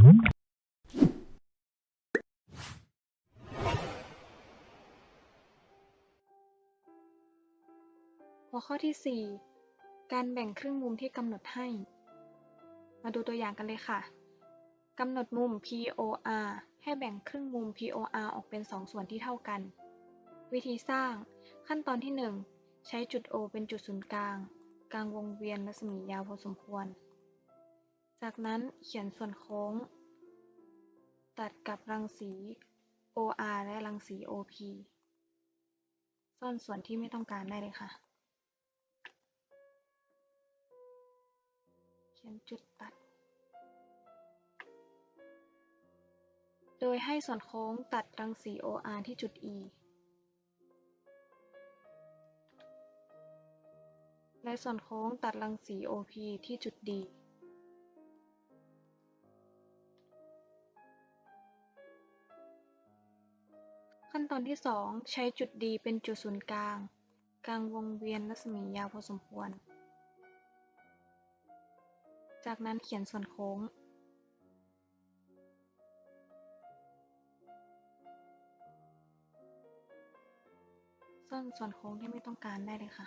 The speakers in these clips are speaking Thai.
หัวข้อที่ 4 การแบ่งครึ่งมุมที่กำหนดให้ มาดูตัวอย่างกันเลยค่ะกำหนดมุม POR ให้แบ่งครึ่งมุม POR ออกเป็น 2 ส่วนที่เท่ากัน วิธีสร้างขั้นตอนที่ 1 ใช้จุด O เป็นจุดศูนย์กลาง กลางวงเวียนรัศมียาวพอสมควร จากนั้นเขียนส่วนโค้ง ตัดกับรังสี OR และรังสี OP ซ่อนส่วนที่ไม่ต้องการได้เลยค่ะ เขียนจุดตัด โดยให้ส่วนโค้งตัดรังสี OR ที่จุด E และส่วนโค้งตัดรังสี OP ที่จุด D ขั้นตอนที่ 2 ใช้จุด D เป็นจุดศูนย์กลาง กลางวงเวียนรัศมียาวพอสมควร จากนั้นเขียนส่วนโค้ง ซ่อนส่วนโค้งที่ไม่ต้องการได้เลยค่ะ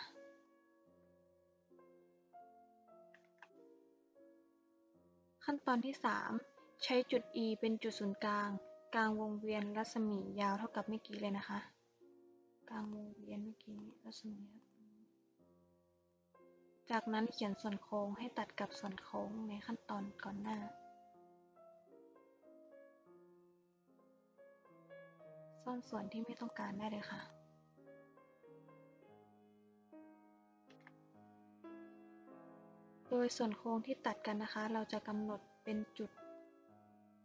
ขั้นตอนที่ 3 ใช้จุด E เป็นจุดศูนย์กลาง กลางวงเวียนรัศมียาวเท่ากับเมื่อกี้เลยนะคะ กลางวงเวียนเมื่อกี้รัศมีจากนั้นเขียนส่วนโค้งให้ตัดกับส่วนโค้งในขั้นตอนก่อนหน้า ซ่อนส่วนที่ไม่ต้องการได้เลยค่ะโดยส่วนโค้งที่ตัดกันนะคะ เราจะกำหนดเป็นจุด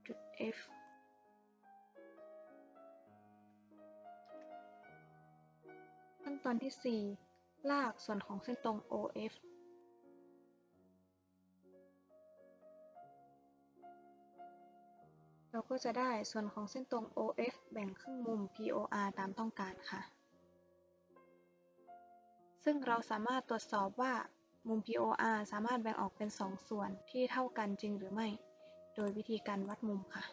จุด F ตอนที่4ลากส่วนของเส้นตรง OF เราก็จะได้ส่วนของเส้นตรง OF แบ่งครึ่งมุม POR ตามต้องการค่ะ ซึ่งเราสามารถตรวจสอบว่ามุม POR สามารถแบ่งออกเป็น 2 ส่วนที่เท่ากันจริงหรือไม่ โดยวิธีการวัดมุมค่ะ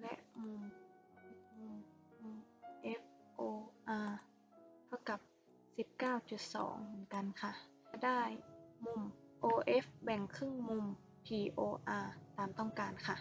และมุมมุมมุม FOR เท่ากับ 19.2 เหมือนกันค่ะจะได้มุม OF แบ่งครึ่งมุม POR ตามต้องการค่ะ